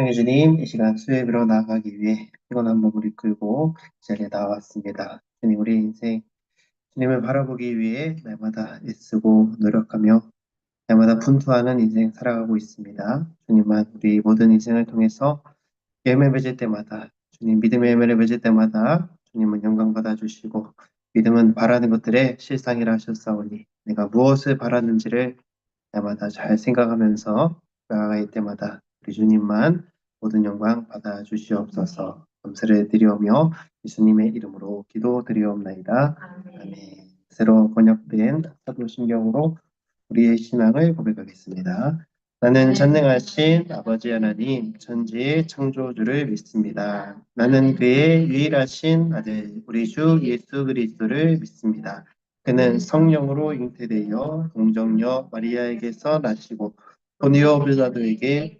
사랑해 주님, 이 시간 수예배로 나아가기 위해 피곤한 몸을 이끌고 이 자리에 나왔습니다. 주님, 우리 인생 주님을 바라보기 위해 날마다 애쓰고 노력하며 날마다 분투하는 인생 살아가고 있습니다. 주님만 우리 모든 인생을 통해서 열매 맺을 때마다 주님 믿음의 열매를 맺을 때마다 주님은 영광 받아 주시고 믿음은 바라는 것들의 실상이라 하셨사오니 내가 무엇을 바랐는지를 날마다 잘 생각하면서 나아갈 때마다 우리 주님만 모든 영광 받아 주시옵소서 감사를 드리오며 예수님의 이름으로 기도드리옵나이다. 아멘. 새로 번역된 사도신경으로 우리의 신앙을 고백하겠습니다. 나는 전능하신 아버지 하나님 천지의 창조주를 믿습니다. 나는 그의 유일하신 아들 우리 주 예수 그리스도를 믿습니다. 그는 성령으로 잉태되어 동정녀 마리아에게서 나시고 본디오 빌라도에게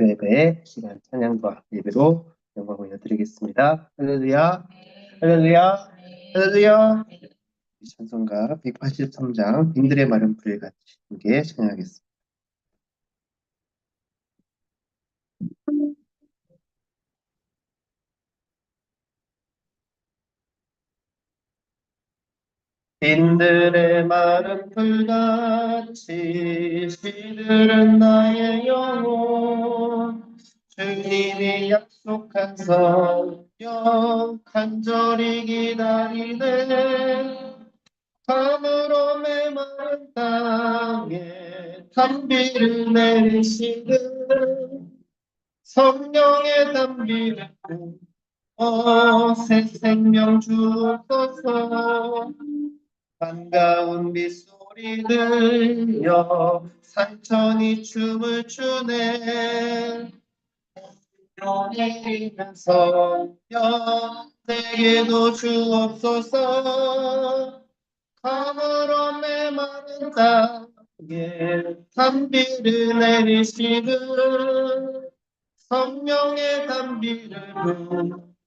예배 시간 찬양과 예배로 영광 올려드리겠습니다. 할렐루야, 할렐루야, 할렐루야. 이 찬송가 183장 빈들의 마른 풀 같이 함께 찬양하겠습니다. 빈들의 마른 풀같이 시들은 나의 영혼. 주님이 약속한 성령 간절히 기다리네. 밤으로 메마른 땅에 단비를 내리시는 성령의 단비를 어, 새 생명 주옵소서 반가운 빗소리 들려 산천이 춤을 추네. 성령 내게도 주옵소서. 감으로 메마른 땅에 단비를 내리시는 성령의 단비를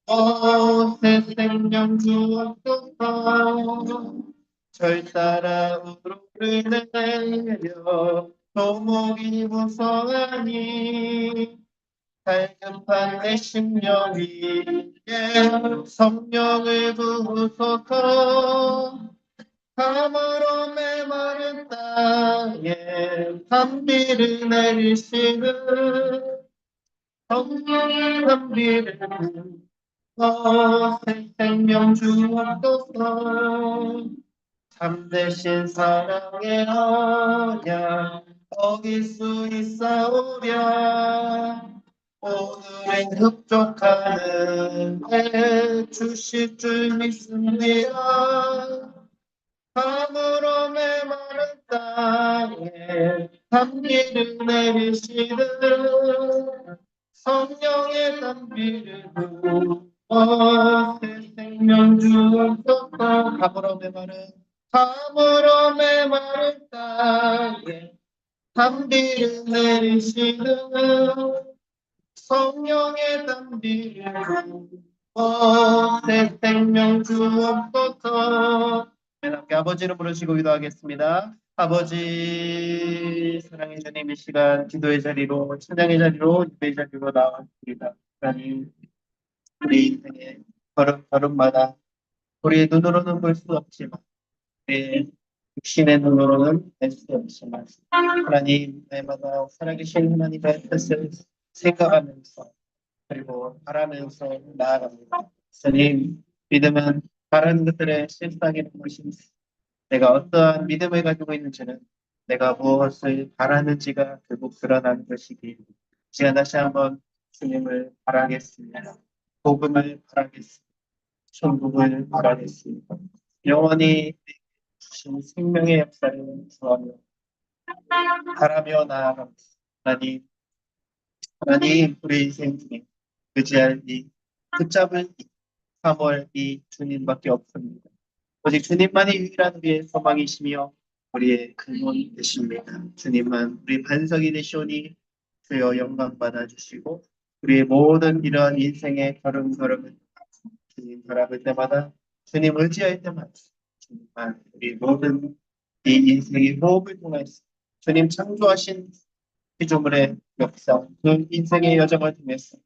부어 새 생명 주옵소서 절 따라우로를 내려. 도목이 무성하니 갈급한 내 심령이 성령을 부으소서. 감으로 메마른 땅에 단비를 내리시는 성령의 단비를 새 생명 주옵소서 참되신 사랑의 언약 어길 수 있사오랴. 오늘의 흡족하는 애 주실 줄 믿습니다. 감으로 메마른 땅에 단비를 내리시는 성령의 단비를 부어 새 생명 주옵소서. 감으로 메마른 감으로 메마른 땅에 단비를 내리시는 성령의 단비를 부어 새 생명 주옵소서 함께 아버지를 부르시고 기도하겠습니다. 아버지 사랑의 주님 이 시간 기도의 자리로 찬양의 자리로 예배의 자리로 나왔습니다. 하나님 우리 인생의 걸음 걸음마다 우리의 눈으로는 볼 수 없지만 우리의 육신의 눈으로는 볼수 없지만 하나님 날마다 살아계신 하나님의 뜻을 생각하면서 그리고 바라면서 나아갑니다. 주님 믿음은 바라는 것들의 실상이라는 것입니다. 내가 어떠한 믿음을 가지고 있는지는 내가 무엇을 바라는지가 결국 드러나는 것이기 제가 다시 한번 주님을 바라겠습니다. 복음을 바라겠습니다. 천국을 바라겠습니다. 영원히 주신 생명의 역사를 구하며 바라며 나아갑니다. 하나님 하나님, 우리 인생 중에 의지할 이 붙잡을 이 3월 이 주님밖에 없습니다. 오직 주님만이 유일한 우리의 소망이시며 우리의 근원 되십니다. 주님만 우리 반석이 되시오니 주여 영광 받아주시고 우리의 모든 이러한 인생의 걸음걸음을 주님 바라볼 때마다 주님 의지할 때마다 주님만 우리 모든 이 인생의 호흡을 통해서 주님 창조하신 피조물의 역사, 그 인생의 여정을 통해서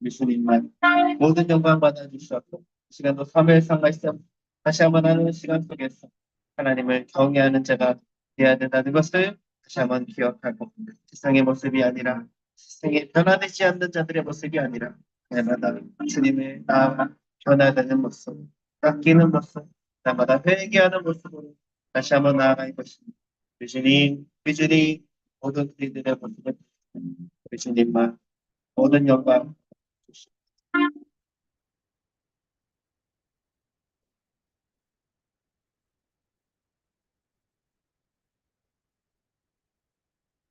우리 주님만 모든 영광 받아주시었고 이 시간도 3일상 말씀 다시 한번 하는 시간 속에서 하나님을 경외하는 자가 되어야 된다는 것을 다시 한번 기억하고 세상의 모습이 아니라 세상에 변화되지 않는 자들의 모습이 아니라 날마다 주님을 나아가 변화되는 모습, 깎이는 모습, 날마다 회개하는 모습으로 다시 한번 나아갈 것입니다. 우리 주님, 주님 모든 우리들의 모습을 우리 주님만 모든 영광.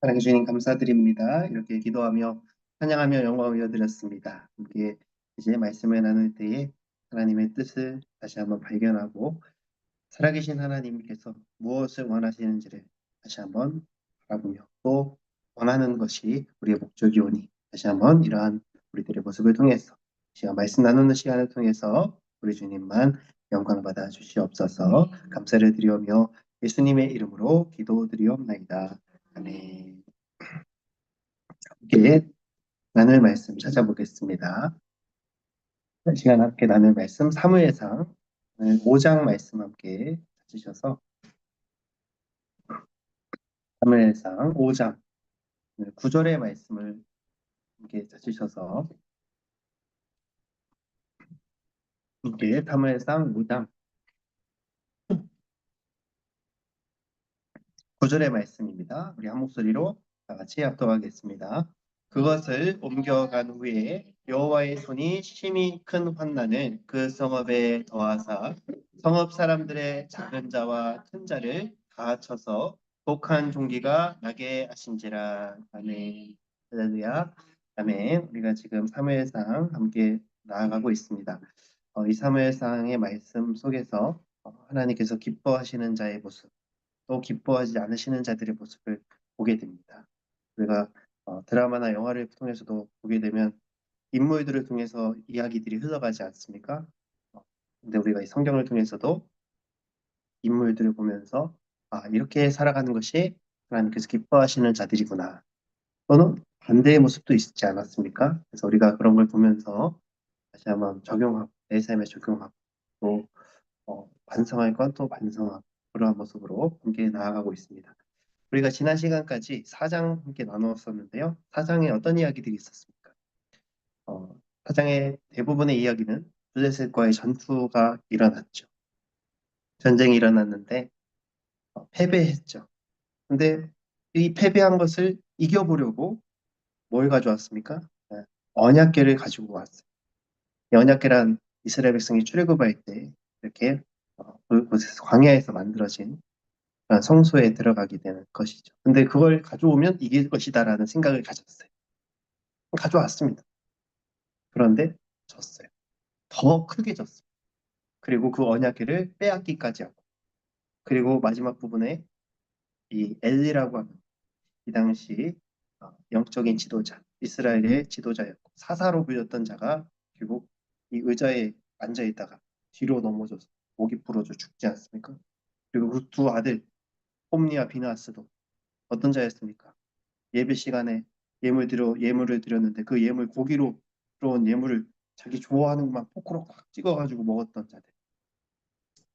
사랑해 주님 감사드립니다. 이렇게 기도하며 찬양하며 영광 올려드렸습니다. 함께 이제 말씀을 나눌 때에 하나님의 뜻을 다시 한번 발견하고 살아계신 하나님께서 무엇을 원하시는지를 다시 한번 바라보며 또 원하는 것이 우리의 목적이오니 다시 한번 이러한 우리들의 모습을 통해서 시간 말씀 나누는 시간을 통해서 우리 주님만 영광 받아 주시옵소서 감사를 드리오며 예수님의 이름으로 기도드리옵나이다. 아멘. 함께 나눌 말씀 찾아보겠습니다. 이 시간 함께 나눌 말씀 사무엘상 5장 말씀 함께 찾으셔서 사무엘상 5장 9절의 말씀을 함께 찾으셔서 함께 사무엘상 5장 9절의 말씀입니다. 우리 한 목소리로 다 같이 합독하겠습니다. 그것을 옮겨간 후에 여호와의 손이 심히 큰 환난을 그 성읍에 더하사 성읍 사람들의 작은 자와 큰 자를 다 쳐서 독한 종기가 나게 하신지라 아멘 할렐루야 아멘 우리가 지금 사무엘상 함께 나아가고 있습니다. 어, 이 사무엘상의 말씀 속에서 어, 하나님께서 기뻐하시는 자의 모습 또 기뻐하지 않으시는 자들의 모습을 보게 됩니다. 우리가 어, 드라마나 영화를 통해서도 보게 되면 인물들을 통해서 이야기들이 흘러가지 않습니까? 어, 근데 우리가 이 성경을 통해서도 인물들을 보면서 아 이렇게 살아가는 것이 하나님께서 기뻐하시는 자들이구나. 또는 반대의 모습도 있지 않았습니까? 그래서 우리가 그런 걸 보면서 다시 한번 적용하고 내 삶에 적용하고 또 어, 반성할 건 또 반성하고 그러한 모습으로 함께 나아가고 있습니다. 우리가 지난 시간까지 4장 함께 나누었었는데요. 4장에 어떤 이야기들이 있었습니까? 어, 4장의 대부분의 이야기는 블레셋과의 전투가 일어났죠. 전쟁이 일어났는데 어, 패배했죠. 근데 이 패배한 것을 이겨보려고 뭘 가져왔습니까? 네, 언약궤를 가지고 왔어요. 이 언약궤란 이스라엘 백성이 출애굽할 때 이렇게 어, 그곳에서 광야에서 만들어진 성소에 들어가게 되는 것이죠. 근데 그걸 가져오면 이길 것이다라는 생각을 가졌어요. 가져왔습니다. 그런데 졌어요. 더 크게 졌어요. 그리고 그 언약궤를 빼앗기까지 하고 그리고 마지막 부분에 이 엘리라고 하는 이 당시 어, 영적인 지도자, 이스라엘의 지도자였고 사사로 불렸던 자가 결국 이 의자에 앉아 있다가 뒤로 넘어져서 목이 부러져 죽지 않습니까? 그리고 그 두 아들 홈니와 비나스도 어떤 자였습니까? 예배 시간에 예물 드려 예물을 드렸는데 그 예물 고기로 들어온 예물을 자기 좋아하는 것만 포크로 꽉 찍어가지고 먹었던 자들.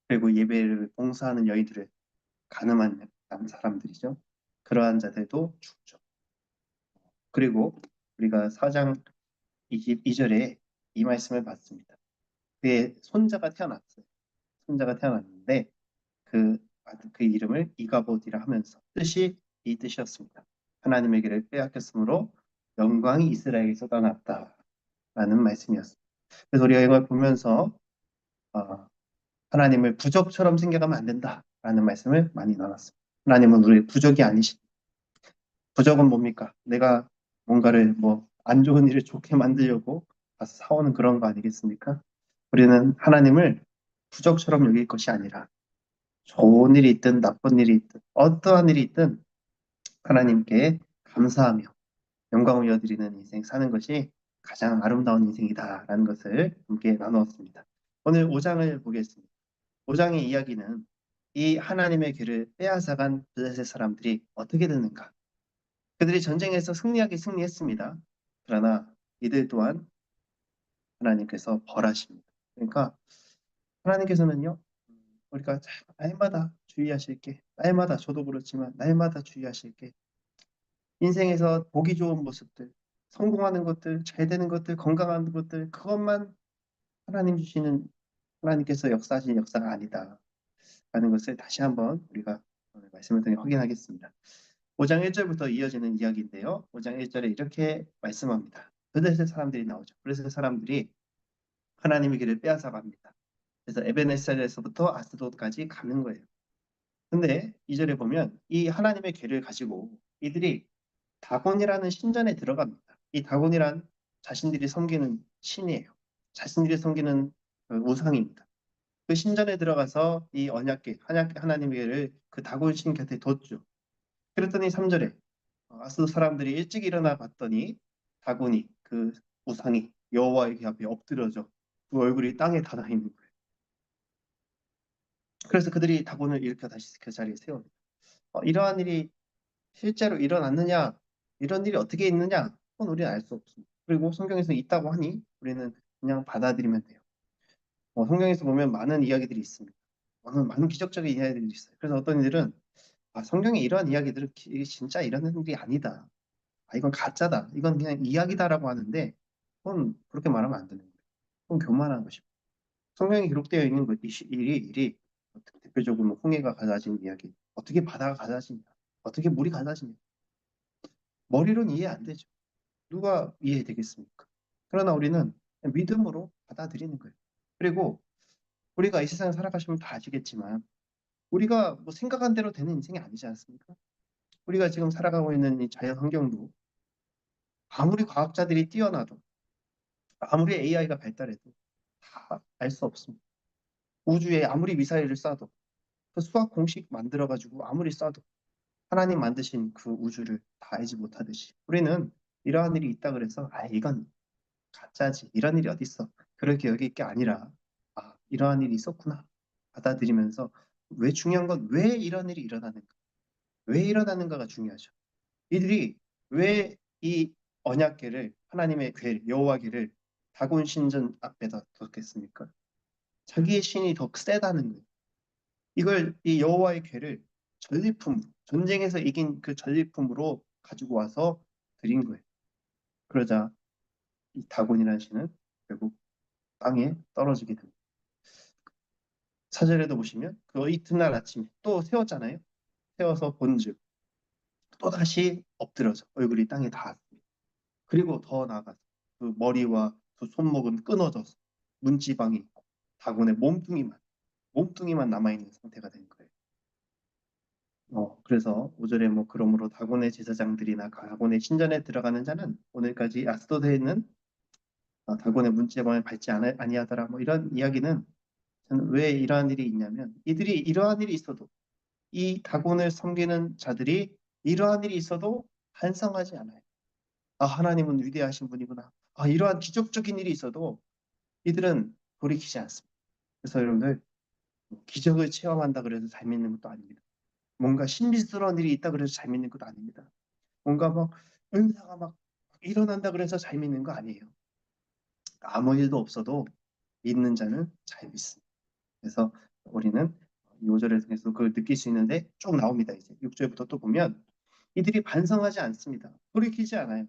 그리고 예배를 봉사하는 여인들을 가늠한 사람들이죠. 그러한 자들도 죽죠. 그리고 우리가 4장 22절에 이 말씀을 봤습니다. 그의 손자가 태어났어요. 손자가 태어났는데 그, 그 이름을 이가보디라 하면서 뜻이 이 뜻이었습니다. 하나님에게를 빼앗겼으므로 영광이 이스라엘에서 떠났다. 라는 말씀이었습니다. 그래서 우리가 이걸 보면서 어, 하나님을 부적처럼 생각하면 안 된다 라는 말씀을 많이 나눴습니다. 하나님은 우리 부적이 아니신 부적은 뭡니까? 내가 뭔가를 뭐 안 좋은 일을 좋게 만들려고 가서 사오는 그런 거 아니겠습니까? 우리는 하나님을 부적처럼 여길 것이 아니라 좋은 일이 있든 나쁜 일이 있든 어떠한 일이 있든 하나님께 감사하며 영광을 이어드리는 인생 사는 것이 가장 아름다운 인생이다라는 것을 함께 나누었습니다. 오늘 5장을 보겠습니다. 5장의 이야기는 이 하나님의 길을 빼앗아간 블레셋 사람들이 어떻게 되는가? 그들이 전쟁에서 승리하게 승리했습니다. 그러나 이들 또한 하나님께서 벌하십니다. 그러니까 하나님께서는요, 우리가 참 날마다 주의하실 게, 날마다 저도 그렇지만 날마다 주의하실 게. 인생에서 보기 좋은 모습들, 성공하는 것들, 잘 되는 것들, 건강한 것들, 그것만 하나님 주시는 하나님께서 역사하신 역사가 아니다. 라는 것을 다시 한번 우리가 오늘 말씀을 통해 확인하겠습니다. 5장 1절부터 이어지는 이야기인데요. 5장 1절에 이렇게 말씀합니다. 블레셋 사람들이 나오죠. 블레셋 사람들이 하나님의 길을 빼앗아 갑니다. 그래서 에베네셀에서부터 아스돗까지 가는 거예요. 근데 2절에 보면 이 하나님의 길을 가지고 이들이 다곤이라는 신전에 들어갑니다. 이 다곤이란 자신들이 섬기는 신이에요. 자신들이 섬기는 그 우상입니다. 그 신전에 들어가서 이 언약궤, 하나- 하나님의 길을 그 다곤 신 곁에 뒀죠. 그랬더니 3절에 아스돗 사람들이 일찍 일어나 봤더니 다곤이 그 우상이 여호와의 그 앞에 엎드려져 그 얼굴이 땅에 닿아 있는 거예요. 그래서 그들이 다곤을 일으켜 다시 그 자리에 세웁니다. 어, 이러한 일이 실제로 일어났느냐, 이런 일이 어떻게 있느냐, 그건 우리는 알 수 없습니다. 그리고 성경에서 있다고 하니 우리는 그냥 받아들이면 돼요. 어, 성경에서 보면 많은 이야기들이 있습니다. 많은, 많은 기적적인 이야기들이 있어요. 그래서 어떤 이들은 아, 성경에 이러한 이야기들은 진짜 일어나는 일이 아니다. 아, 이건 가짜다. 이건 그냥 이야기다라고 하는데 그건 그렇게 말하면 안 되는 거예요. 그건 교만한 것입니다. 성경에 기록되어 있는 것, 이 시- 일이, 일이 대표적으로 뭐 홍해가 가져진 이야기, 어떻게 바다가 가져지냐, 어떻게 물이 가져지냐, 머리로는 이해 안 되죠. 누가 이해되겠습니까? 그러나 우리는 믿음으로 받아들이는 거예요. 그리고 우리가 이 세상에 살아가시면 다 아시겠지만 우리가 뭐 생각한 대로 되는 인생이 아니지 않습니까? 우리가 지금 살아가고 있는 이 자연 환경도 아무리 과학자들이 뛰어나도 아무리 AI가 발달해도 다 알 수 없습니다. 우주에 아무리 미사일을 쏴도 그 수학 공식 만들어가지고 아무리 쏴도 하나님 만드신 그 우주를 다 알지 못하듯이 우리는 이러한 일이 있다 그래서 아 이건 가짜지. 이런 일이 어디 있어? 그렇게 여길 게 아니라 아 이러한 일이 있었구나 받아들이면서 왜 중요한 건 왜 이런 일이 일어나는가? 왜 일어나는가가 중요하죠. 이들이 왜 이 언약궤를 하나님의 궤 여호와궤를 다곤 신전 앞에다 뒀겠습니까? 자기의 신이 더 세다는 거예요 이걸 이 여호와의 궤를 전리품 전쟁에서 이긴 그 전리품으로 가지고 와서 드린 거예요. 그러자 이 다곤이라는 신은 결국 땅에 떨어지게 됩니다. 사절에도 보시면 그 이튿날 아침에 또 세웠잖아요. 세워서 본즉 또 다시 엎드려서 얼굴이 땅에 닿았습니다. 그리고 더 나아가서 그 머리와 그 손목은 끊어져서 문지방이 있고 다곤의 몸뚱이만 몸뚱이만 남아있는 상태가 된 거예요. 어, 그래서 5절에 뭐 그러므로 다곤의 제사장들이나 다곤의 신전에 들어가는 자는 오늘까지 아스도드에 있는 어, 다곤의 문지방을 밟지 아니- 아니하더라 뭐 이런 이야기는 저는 왜 이러한 일이 있냐면 이들이 이러한 일이 있어도 이 다곤을 섬기는 자들이 이러한 일이 있어도 반성하지 않아요. 아 하나님은 위대하신 분이구나. 아 이러한 기적적인 일이 있어도 이들은 돌이키지 않습니다. 그래서 여러분들 기적을 체험한다 그래서 잘 믿는 것도 아닙니다. 뭔가 신비스러운 일이 있다 그래서 잘 믿는 것도 아닙니다. 뭔가 막 은사가 막 일어난다 그래서 잘 믿는 거 아니에요. 아무 일도 없어도 믿는 자는 잘 믿습니다. 그래서 우리는 이 5절을 통해서 그걸 느낄 수 있는데 쭉 나옵니다. 이제 6절부터 또 보면 이들이 반성하지 않습니다. 돌이키지 않아요.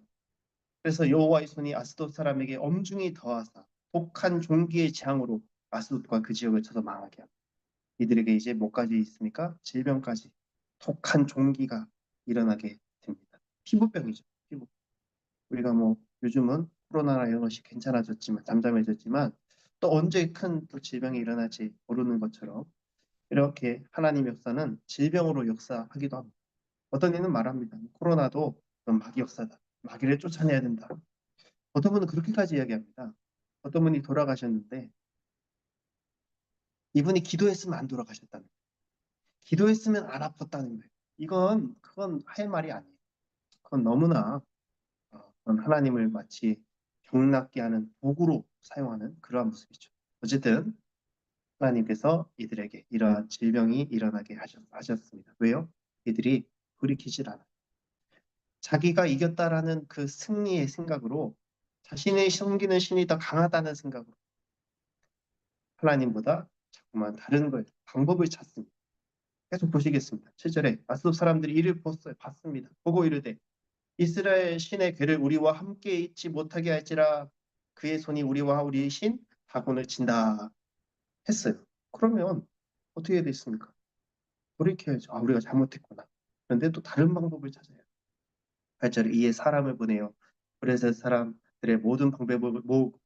그래서 여호와의 손이 아스돗 사람에게 엄중히 더하사 독한 종기의 재앙으로 아스돗과 그 지역을 쳐서 망하게 합니다. 이들에게 이제 뭐까지 있습니까? 질병까지 독한 종기가 일어나게 됩니다. 피부병이죠. 피부. 우리가 뭐 요즘은 코로나나 이런 것이 괜찮아졌지만 잠잠해졌지만 또 언제 큰 또 질병이 일어날지 모르는 것처럼 이렇게 하나님 역사는 질병으로 역사하기도 합니다. 어떤 이는 말합니다. 코로나도 막 역사다. 마귀를 쫓아내야 된다. 어떤 분은 그렇게까지 이야기합니다. 어떤 분이 돌아가셨는데 이분이 기도했으면 안 돌아가셨다는 거예요. 기도했으면 안 아팠다는 거예요. 이건 그건 할 말이 아니에요. 그건 너무나 어, 그건 하나님을 마치 병낫게 하는 도구로 사용하는 그러한 모습이죠. 어쨌든 하나님께서 이들에게 이러한 질병이 일어나게 하셨, 하셨습니다. 왜요? 이들이 돌이키질 않아요. 자기가 이겼다라는 그 승리의 생각으로 자신의 섬기는 신이 더 강하다는 생각으로 하나님보다 자꾸만 다른 걸 방법을 찾습니다. 계속 보시겠습니다. 7절에 아스도 사람들이 이를. 봤습니다. 보고 이르되 이스라엘 신의 괴를 우리와 함께 있지 못하게 할지라 그의 손이 우리와 우리의 신 다곤을 친다 했어요. 그러면 어떻게 됐습니까? 돌이켜야죠. 아, 우리가 잘못했구나. 그런데 또 다른 방법을 찾아요. 8절에 이에 사람을 보내요. 그래서 사람들의 모든 방법을 모으고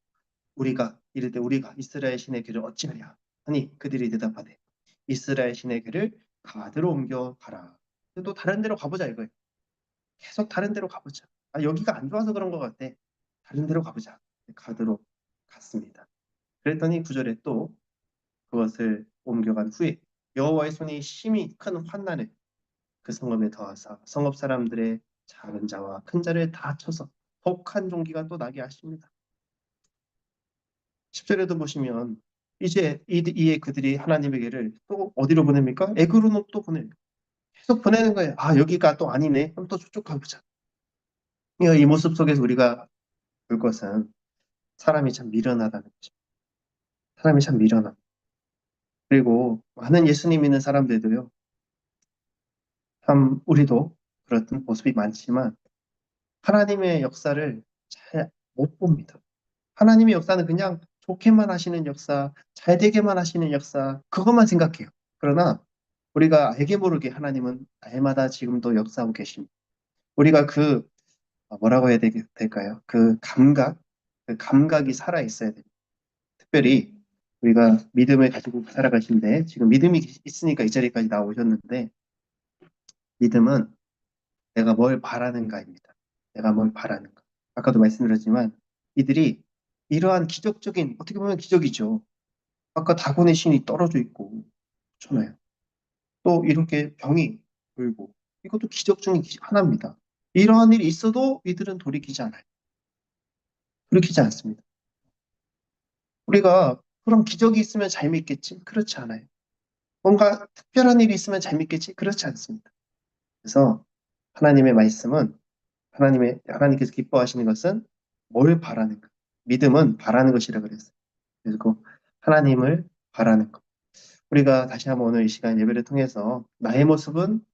우리가 이를 때 우리가 이스라엘 신의 괴를 어찌하랴 하니 그들이 대답하되 이스라엘 신의 괴를 가드로 옮겨 가라. 또 다른 데로 가보자 이거예요. 계속 다른 데로 가보자. 아, 여기가 안 좋아서 그런 것 같아. 다른 데로 가보자. 가드로 갔습니다. 그랬더니 구절에 또 그것을 옮겨간 후에 여호와의 손이 심히 큰 환난을 그 성읍에 더하사 성읍 사람들의 작은 자와 큰 자를 다 쳐서 독한 종기가 또 나게 하십니다. 10절에도 보시면 이제 이, 이에 그들이 하나님에게를 또 어디로 보냅니까? 에그로노 또 보내요. 계속 보내는 거예요. 아 여기가 또 아니네. 그럼 또 저쪽 가보자. 이 모습 속에서 우리가 볼 것은 사람이 참 미련하다는 거죠. 사람이 참 미련함. 그리고 많은 예수님 믿는 사람들도요. 참 우리도 그렇던 모습이 많지만 하나님의 역사를 잘 못 봅니다. 하나님의 역사는 그냥 좋게만 하시는 역사, 잘 되게만 하시는 역사, 그것만 생각해요. 그러나 우리가 알게 모르게 하나님은 날마다 지금도 역사하고 계십니다. 우리가 그 어, 뭐라고 해야 되, 될까요? 그 감각, 그 감각이 살아 있어야 됩니다. 특별히 우리가 믿음을 가지고 살아가신데 지금 믿음이 있으니까 이 자리까지 나오셨는데 믿음은 내가 뭘 바라는가입니다. 내가 뭘 바라는가. 아까도 말씀드렸지만 이들이 이러한 기적적인 어떻게 보면 기적이죠. 아까 다곤의 신이 떨어져 있고 그렇잖아요. 또 이렇게 병이 돌고 이것도 기적 중에 하나입니다. 이러한 일이 있어도 이들은 돌이키지 않아요. 돌이키지 않습니다. 우리가 그럼 기적이 있으면 잘 믿겠지? 그렇지 않아요. 뭔가 특별한 일이 있으면 잘 믿겠지? 그렇지 않습니다. 그래서 하나님의 말씀은 하나님의 하나님께서 기뻐하시는 것은 뭘 바라는 것. 믿음은 바라는 것이라 그랬어요. 그리고 하나님을 바라는 것. 우리가 다시 한번 오늘 이 시간 예배를 통해서 나의 모습은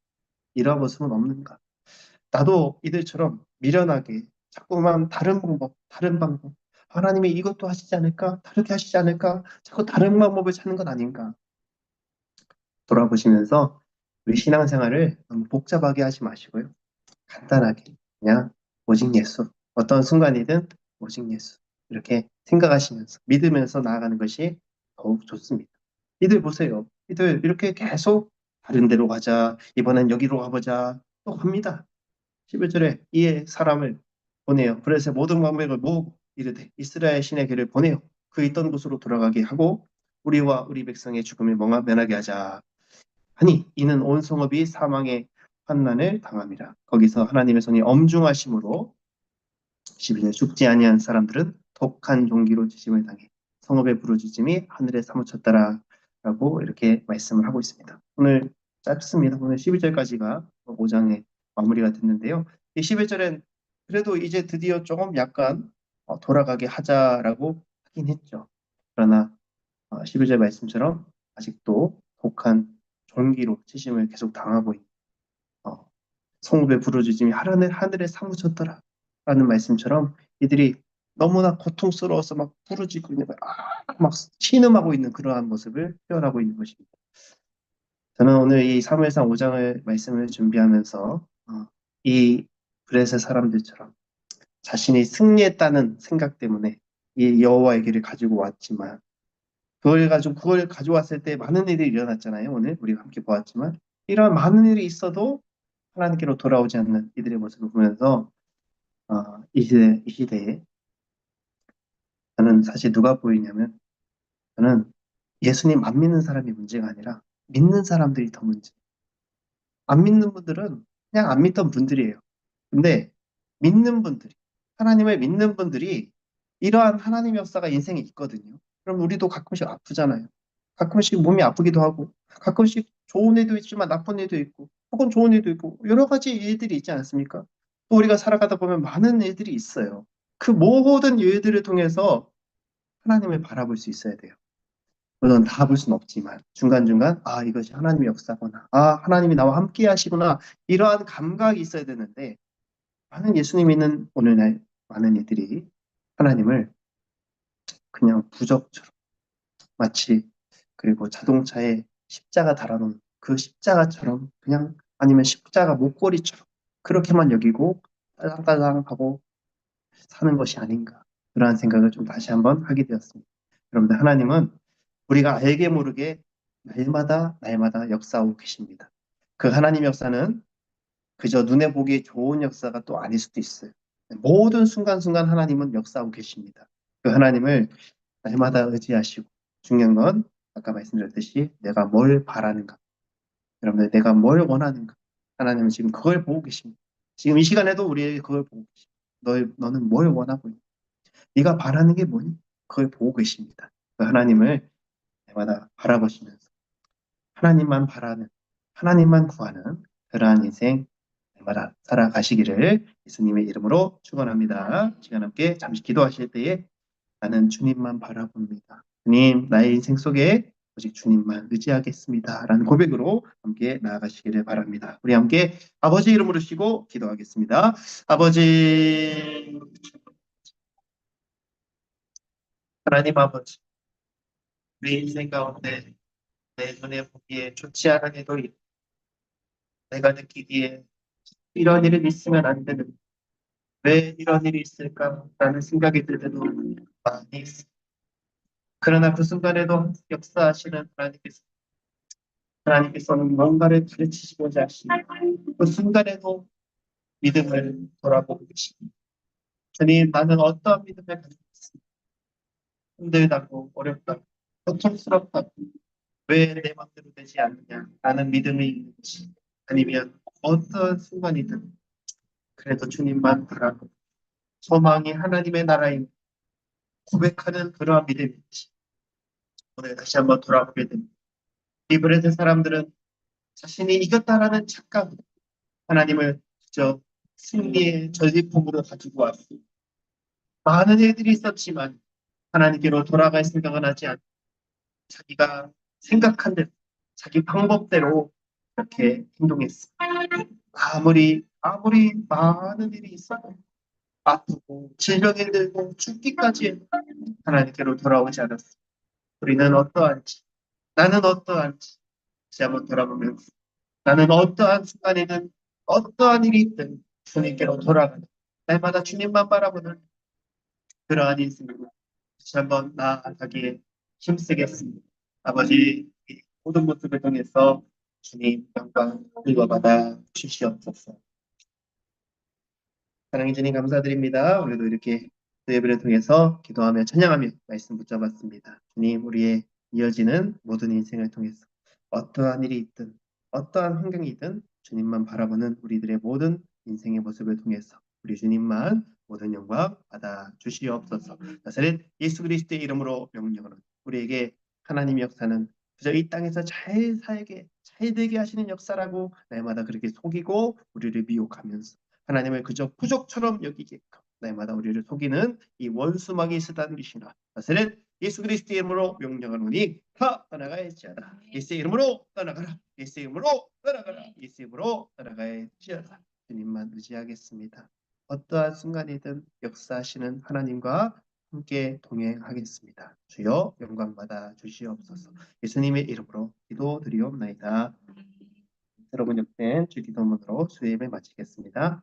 이러한 모습은 없는가? 나도 이들처럼 미련하게 자꾸만 다른 방법, 다른 방법. 하나님이 이것도 하시지 않을까? 다르게 하시지 않을까? 자꾸 다른 방법을 찾는 건 아닌가? 돌아보시면서 우리 신앙생활을 너무 복잡하게 하지 마시고요. 간단하게 그냥 오직 예수. 어떤 순간이든 오직 예수. 이렇게 생각하시면서 믿으면서 나아가는 것이 더욱 좋습니다. 이들 보세요. 이들 이렇게 계속 다른 데로 가자. 이번엔 여기로 가보자. 또 갑니다. 11절에 이에 사람을 보내요. 그래서 모든 방백을 모으고 이르되 이스라엘 신의 길을 보내요. 그 있던 곳으로 돌아가게 하고 우리와 우리 백성의 죽음을 면하게 하자. 하니 이는 온 성읍이 사망의 환난을 당함이라. 거기서 하나님의 손이 엄중하심으로 11절 죽지 아니한 사람들은 독한 종기로 지심을 당해 성읍의 부르짖음이 하늘에 사무쳤다라 라고 이렇게 말씀을 하고 있습니다. 오늘 짧습니다. 오늘 12절까지가 5장의 마무리가 됐는데요. 이 11절엔 그래도 이제 드디어 조금 약간 어, 돌아가게 하자라고 하긴 했죠. 그러나 11절 어, 말씀처럼 아직도 독한 종기로 치심을 계속 당하고 있는 어, 성읍의 부르짖음이 하늘에 사무쳤더라 라는 말씀처럼 이들이 너무나 고통스러워서 막 부르짖고 있는 거예요. 아, 막 신음하고 있는 그러한 모습을 표현하고 있는 것입니다. 저는 오늘 이 사무엘상 5장을 말씀을 준비하면서 어, 이 브레스 사람들처럼 자신이 승리했다는 생각 때문에 이 여호와의 길을 가지고 왔지만 그걸 가지고 그걸 가져왔을 때 많은 일이 일어났잖아요. 오늘 우리가 함께 보았지만 이런 많은 일이 있어도 하나님께로 돌아오지 않는 이들의 모습을 보면서 어, 이 시대, 이 시대에 저는 사실 누가 보이냐면 저는 예수님 안 믿는 사람이 문제가 아니라 믿는 사람들이 더 문제. 안 믿는 분들은 그냥 안 믿던 분들이에요. 근데 믿는 분들이, 하나님을 믿는 분들이 이러한 하나님의 역사가 인생에 있거든요. 그럼 우리도 가끔씩 아프잖아요. 가끔씩 몸이 아프기도 하고, 가끔씩 좋은 일도 있지만 나쁜 일도 있고, 혹은 좋은 일도 있고, 여러 가지 일들이 있지 않습니까? 또 우리가 살아가다 보면 많은 일들이 있어요. 그 모든 일들을 통해서 하나님을 바라볼 수 있어야 돼요. 물론 다 볼 수는 없지만 중간중간 아 이것이 하나님의 역사구나 아 하나님이 나와 함께 하시구나 이러한 감각이 있어야 되는데 많은 예수님 있는 오늘날 많은 이들이 하나님을 그냥 부적처럼 마치 그리고 자동차에 십자가 달아놓은 그 십자가처럼 그냥 아니면 십자가 목걸이처럼 그렇게만 여기고 딸랑딸랑 하고 사는 것이 아닌가 그러한 생각을 좀 다시 한번 하게 되었습니다. 여러분들 하나님은 우리가 알게 모르게 날마다 날마다 역사하고 계십니다. 그 하나님 역사는 그저 눈에 보기 좋은 역사가 또 아닐 수도 있어요. 모든 순간순간 하나님은 역사하고 계십니다. 그 하나님을 날마다 의지하시고 중요한 건 아까 말씀드렸듯이 내가 뭘 바라는가 여러분들 내가 뭘 원하는가 하나님은 지금 그걸 보고 계십니다. 지금 이 시간에도 우리 그걸 보고 계십니다. 너, 너는 뭘 원하고 있니? 네가 바라는 게 뭐니? 그걸 보고 계십니다. 그 하나님을 때마다 바라보시면서 하나님만 바라는, 하나님만 구하는 그러한 인생 때마다 살아가시기를 예수님의 이름으로 축원합니다. 시간 함께 잠시 기도하실 때에 나는 주님만 바라봅니다. 주님, 나의 인생 속에 오직 주님만 의지하겠습니다. 라는 고백으로 함께 나아가시기를 바랍니다. 우리 함께 아버지 이름으로 쉬고 기도하겠습니다. 아버지, 하나님 아버지, 우리 인생 가운데 내 눈에 보기에 좋지 않은 일도 있고, 내가 느끼기에 이런 일은 있으면 안 되는, 왜 이런 일이 있을까라는 생각이 들 때도 많이 있습니다. 그러나 그 순간에도 역사하시는 하나님께서, 하나님께서는 뭔가를 가르치시고자 하시는 그 순간에도 믿음을 돌아보고 계십니다. 주님, 나는 어떠한 믿음을 가지고 있습니다. 힘들다고, 어렵다고, 고통스럽다고, 왜내 마음대로 되지 않느냐? 라는 믿음이 있는지, 아니면 어떤 순간이든 그래도 주님만 바라고 소망이 하나님의 나라인 고백하는 그러한 믿음인지 오늘 다시 한번 돌아보게 됩니다. 이브레드 사람들은 자신이 이겼다라는 착각, 하나님을 그저 승리의 전리품으로 가지고 왔습니다. 많은 일들이 있었지만 하나님께로 돌아갈 생각은 하지 않고 자기가 생각한 대로 자기 방법대로 그렇게 행동했습니다. 아무리 아무리 많은 일이 있어도 아프고 질병이 들고 죽기까지 하나님께로 돌아오지 않았습니다. 우리는 어떠한지 나는 어떠한지 다시 한번 돌아보면서 나는 어떠한 순간에는 어떠한 일이 있든 주님께로 돌아가는 날마다 주님만 바라보는 그러한 인생으로 다시 한번 나아가기에 힘쓰겠습니다. 아버지 이 모든 모습을 통해서 주님 영광 일과받아 주시옵소서. 사랑해 주님 감사드립니다. 오늘도 이렇게 또 예배를 통해서 기도하며 찬양하며 말씀 붙잡았습니다. 주님 우리의 이어지는 모든 인생을 통해서 어떠한 일이 있든 어떠한 환경이든 주님만 바라보는 우리들의 모든 인생의 모습을 통해서 우리 주님만 모든 영광 받아 주시옵소서. 나사렛 예수 그리스도의 이름으로 명령하는 우리에게 하나님의 역사는 그저 이 땅에서 잘 살게 잘 되게 하시는 역사라고 날마다 그렇게 속이고 우리를 미혹하면서 하나님을 그저 부족처럼 여기게끔 날마다 우리를 속이는 이 원수막이 쓰다니시나 나사렛 예수 그리스도의 이름으로 명령하노니 다 떠나가야지어다 예수의 이름으로 떠나가라 예수의 이름으로 떠나가라 예수의 이름으로 떠나가야지어다 주님만 의지하겠습니다. 어떠한 순간이든 역사하시는 하나님과 함께 동행하겠습니다. 주여 영광 받아 주시옵소서. 예수님의 이름으로 기도드리옵나이다. 여러분 옆엔 주 기도문으로 수임을 마치겠습니다.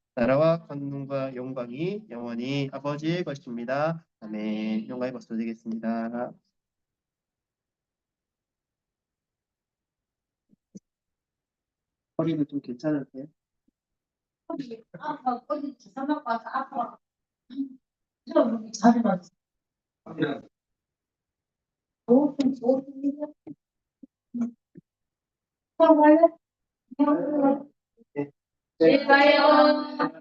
나라와 권능과 영광이 영원히 아버지의 것입니다. 아멘. 영광의 박수 드리겠습니다. 허리는 좀 괜찮으세요? 아빠 어디 주사막 가서 아빠 좀 자주 봤어. 좋은 좋은 일이야. 그럼 갈래? 네. 네, 가요.